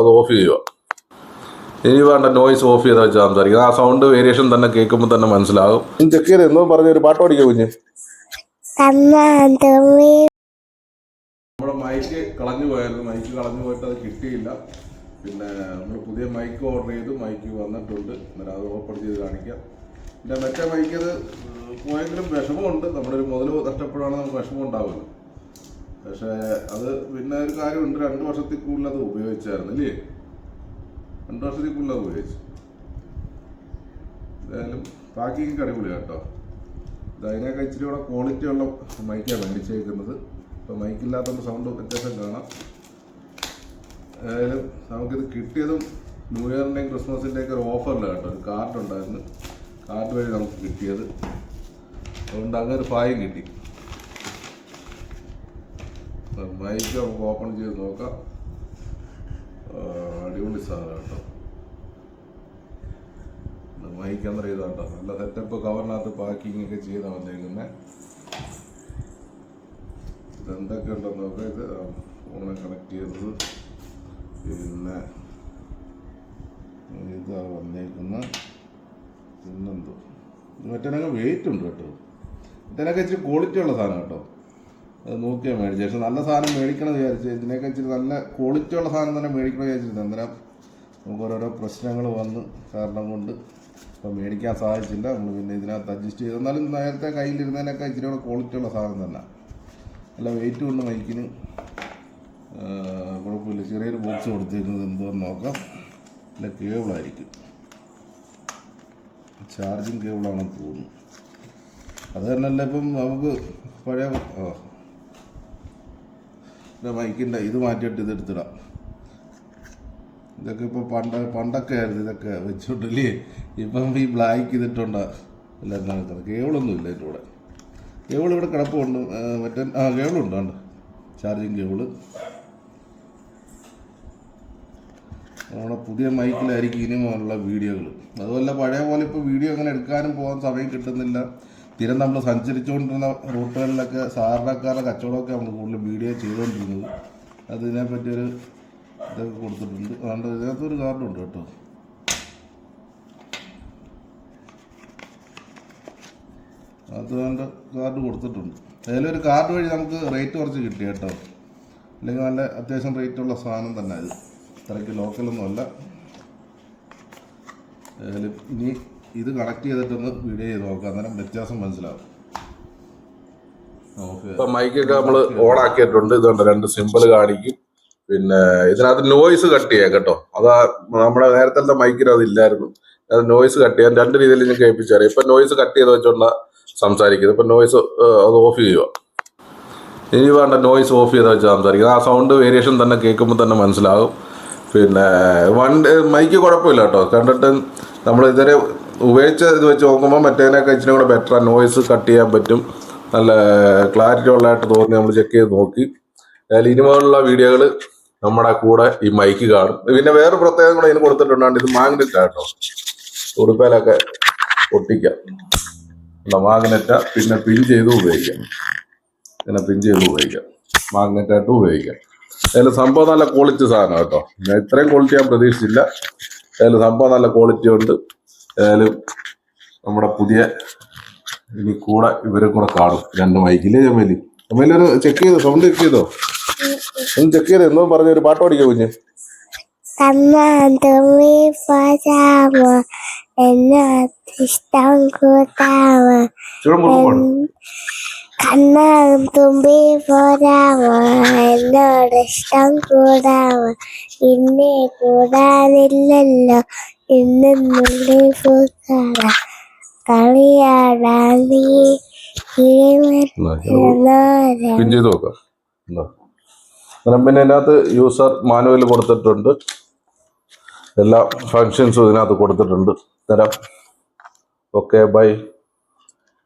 അത് ഓഫ് ചെയ്യുക ഇനി വേണ്ട നോയിസ് ഓഫ് ചെയ്താൽ വെച്ചാൽ സംസാരിക്കുന്നത് ആ സൗണ്ട് വേരിയേഷൻ തന്നെ കേൾക്കുമ്പോൾ തന്നെ മനസ്സിലാകും. ചെക്ക് ചെയ്ത് എന്തോ പറഞ്ഞ ഒരു പാട്ട് പഠിക്കുക കുഞ്ഞ്? നമ്മുടെ മൈക്ക് കളഞ്ഞു പോയായിരുന്നു. മൈക്ക് കളഞ്ഞു പോയിട്ട് അത് കിട്ടിയില്ല. പിന്നെ നമ്മൾ പുതിയ മൈക്ക് ഓർഡർ ചെയ്തു. മൈക്ക് വന്നിട്ടുണ്ട്. അന്നേരം അത് ഓപ്പൺ ചെയ്ത് കാണിക്കാം. പിന്നെ മറ്റേ മൈക്ക് അത് പോയെങ്കിലും വിഷമമുണ്ട്. ഒരു മുതൽ നഷ്ടപ്പെടുകയാണെങ്കിൽ നമുക്ക് വിഷമം ഉണ്ടാവില്ല പക്ഷേ അത് പിന്നെ ഒരു കാര്യമുണ്ട്. രണ്ട് വർഷത്തിൽ കൂടുതൽ അത് ഉപയോഗിച്ചായിരുന്നു അല്ലേ രണ്ട് വർഷത്തിൽ കൂടുതൽ അത് ഉപയോഗിച്ചു. എന്തായാലും പാക്കിങ് കടിപൊളി കേട്ടോ. ഇത് അതിനൊക്കെ ഇച്ചിരി കൂടെ ക്വാളിറ്റി ഉള്ള മൈക്കാണ് മേടിച്ചേക്കുന്നത് ഇപ്പോൾ മൈക്കില്ലാത്തപ്പോൾ സൗണ്ട് വ്യത്യാസം കാണാം. ഏതായാലും നമുക്കിത് കിട്ടിയതും ന്യൂ ഇയറിന്റെയും ക്രിസ്മസിന്റെയൊക്കെ ഒരു ഓഫറില്ല കേട്ടോ. ഒരു കാർഡ് ഉണ്ടായിരുന്നു. കാർഡ് വഴി നമുക്ക് കിട്ടിയത്. അതുകൊണ്ട് അങ്ങനെ ഒരു ഫായും കിട്ടി. മൈക്ക് ഓപ്പൺ ചെയ്ത് നോക്കാം. അടിപൊളി സാധനം കേട്ടോ. മൈക്ക് അന്നേരം ഇതാട്ടോ. നല്ല സെറ്റപ്പ് കവറിനകത്ത് പാക്കിംഗ് ഒക്കെ ചെയ്താൽ വന്നേക്കുന്നത് ഇതെന്തൊക്കെ ഉണ്ടെന്ന് നോക്കാം. ഇത് ഫോണിനെ കണക്ട് ചെയ്തത്. പിന്നെ ഇതാ വന്നേക്കുന്ന. പിന്നെന്തോ. മറ്റേ വെയിറ്റ് ഉണ്ട് കേട്ടോ. ഇതിനൊക്കെ ഇച്ചിരി ക്വാളിറ്റി ഉള്ള സാധനം കേട്ടോ. നോക്കിയാൽ മേടിച്ചു. പക്ഷെ നല്ല സാധനം മേടിക്കണം വിചാരിച്ച് ഇതിനൊക്കെ ഇച്ചിരി നല്ല ക്വാളിറ്റി ഉള്ള സാധനം തന്നെ മേടിക്കണം വിചാരിച്ചിരുന്നു. അന്നേരം നമുക്ക് ഓരോരോ പ്രശ്നങ്ങൾ വന്ന് കാരണം കൊണ്ട് ഇപ്പം മേടിക്കാൻ സാധിച്ചില്ല. നമ്മൾ പിന്നെ ഇതിനകത്ത് അഡ്ജസ്റ്റ് ചെയ്ത്. എന്നാലും നേരത്തെ കയ്യിലിരുന്നതിനൊക്കെ ഇച്ചിരി കൂടെ ക്വാളിറ്റി ഉള്ള സാധനം തന്നെ. നല്ല വെയിറ്റ് കൊണ്ട് മൈക്കിന് കുഴപ്പമില്ല. ചെറിയൊരു ബോക്സ് കൊടുത്തിരുന്നത് എന്തോന്ന് നോക്കാം. അല്ല കേബിളായിരിക്കും ചാർജിങ് കേബിളാണെന്ന് തോന്നുന്നു. അത് തന്നെയല്ല ഇപ്പം നമുക്ക് പഴയ പിന്നെ മൈക്കിന്റെ ഇത് മാറ്റിയിട്ട് ഇത് എടുത്തിടാം. ഇതൊക്കെ ഇപ്പോൾ പണ്ട പണ്ടൊക്കെ ആയിരുന്നു ഇതൊക്കെ വെച്ചോണ്ടല്ലേ? ഇപ്പം ഈ ബ്ലാക്ക് ഇതിട്ടുണ്ട് എല്ലാം എന്താണ് കേബിളൊന്നും ഇല്ല എന്റെ കൂടെ. കേബിൾ ഇവിടെ കിടപ്പുണ്ട്. മറ്റേ ആ കേബിളുണ്ട് ചാർജിങ് കേബിൾ. നമ്മുടെ പുതിയ മൈക്കിലായിരിക്കും ഇനിയും മുതലുള്ള വീഡിയോകൾ അതുമല്ല പഴയ പോലെ ഇപ്പോൾ വീഡിയോ അങ്ങനെ എടുക്കാനും പോകാൻ സമയം കിട്ടുന്നില്ല. സ്ഥിരം നമ്മൾ സഞ്ചരിച്ചുകൊണ്ടിരുന്ന റൂട്ടുകളിലൊക്കെ സാധാരണക്കാരുടെ കച്ചവടമൊക്കെ നമ്മൾ കൂടുതൽ വീഡിയോ ചെയ്തുകൊണ്ടിരുന്നത്. അതിനെപ്പറ്റി ഒരു ഇതൊക്കെ കൊടുത്തിട്ടുണ്ട്. അതുകൊണ്ട് ഇതിനകത്തൊരു കാർഡുണ്ട് കേട്ടോ. അതുകൊണ്ട് കാർഡ് കൊടുത്തിട്ടുണ്ട്. ഏതായാലും ഒരു കാർഡ് വഴി നമുക്ക് റേറ്റ് കുറച്ച് കിട്ടി കേട്ടോ. അല്ലെങ്കിൽ നല്ല അത്യാവശ്യം റേറ്റ് ഉള്ള സാധനം തന്നെ ഇത്. ഇത്രയ്ക്ക് ലോക്കലൊന്നുമല്ല ഏതായാലും ഇനി ഇത് കണക്ട് ചെയ്തിട്ടൊന്ന് വീഡിയോ ചെയ്ത് നോക്കാം അന്നേരം വ്യത്യാസം മനസ്സിലാവും. ഇപ്പൊ മൈക്കൊക്കെ നമ്മൾ ഓൺ ആക്കിയിട്ടുണ്ട്. ഇതുണ്ട് രണ്ട് സിമ്പിൾ കാണിക്കും. പിന്നെ ഇതിനകത്ത് നോയിസ് കട്ട് ചെയ്യാം കേട്ടോ. അതാ നമ്മുടെ നേരത്തെ മൈക്കിന് അതില്ലായിരുന്നു. അത് നോയിസ് കട്ട് ചെയ്യാൻ രണ്ട് രീതിയിൽ ഞാൻ കേൾപ്പിച്ചാൽ ഇപ്പൊ നോയിസ് കട്ട് ചെയ്ത് വെച്ചോണ്ട സംസാരിക്കുന്നത്. ഇപ്പൊ നോയിസ് അത് ഓഫ് ചെയ്യുക ഇനി വേണ്ട നോയിസ് ഓഫ് ചെയ്ത് വെച്ച് സംസാരിക്കുന്നത്. ആ സൗണ്ട് വേരിയേഷൻ തന്നെ കേൾക്കുമ്പോൾ തന്നെ മനസ്സിലാകും. പിന്നെ വൺ മൈക്ക് കുഴപ്പമില്ല കേട്ടോ. കണ്ടിട്ട് നമ്മൾ ഇതുവരെ ഉപയോഗിച്ച ഇത് വെച്ച് നോക്കുമ്പോൾ മറ്റേതിനൊക്കെ ഇച്ചിരി കൂടെ ബെറ്റർ നോയ്സ് കട്ട് ചെയ്യാൻ പറ്റും. നല്ല ക്ലാരിറ്റി ഉള്ളതായിട്ട് തോന്നി. നമ്മൾ ചെക്ക് ചെയ്ത് നോക്കി. അതിൽ ഇനി മുതലുള്ള വീഡിയോകൾ നമ്മുടെ കൂടെ ഈ മൈക്ക് കാണും. പിന്നെ വേറെ പ്രത്യേകം കൂടെ ഇതിന് കൊടുത്തിട്ടുണ്ടാണ്ട് ഇത് മാഗ്നറ്റ് ആട്ടോ ഉടുപ്പയിലൊക്കെ ഒട്ടിക്കാം മാഗ്നറ്റ പിന്നെ പിൻ ചെയ്ത് ഉപയോഗിക്കാം. പിന്നെ പിൻ ചെയ്ത് ഉപയോഗിക്കാം. മാഗ്നറ്റ് ആയിട്ട് ഉപയോഗിക്കാം. അതിൽ സംഭവം നല്ല ക്വാളിറ്റി സാധനം കേട്ടോ. ഇത്രയും ക്വാളിറ്റി ഞാൻ പ്രതീക്ഷിച്ചില്ല. അതിൽ സംഭവം നല്ല ക്വാളിറ്റി ഉണ്ട്. ഏതായാലും നമ്മുടെ പുതിയ ഇനി കൂടെ ഇവരും കൂടെ കാണും. രണ്ട് മൈക്കില്ലേ ജമേലി? ജമേലി ഒരു ചെക്ക് ചെയ്തോ? സൗണ്ട് ചെക്ക് ചെയ്തോ? ഒന്ന് ചെക്ക് ചെയ്തോ? എന്തോ പറഞ്ഞ ഒരു പാട്ട് പഠിക്കോ കുഞ്ഞ്? കണ്ണാകും തുമ്പി പോരാമ? എന്നോടിഷ്ടം കൂടാമ? ഇന്നെ കൂടാനില്ലല്ലോ. ഇന്നുള്ളിൽ പൂക്കാറ കളിയാടാൻ നീ. കിളിമരനോരം പിൻ ചെയ്ത് നോക്കാം. എന്താ അന്നേരം പിന്നെ ഇതിനകത്ത് യൂസർ മാനുവൽ കൊടുത്തിട്ടുണ്ട്. എല്ലാ ഫങ്ഷൻസും ഇതിനകത്ത് കൊടുത്തിട്ടുണ്ട്. തരാം. Okay bye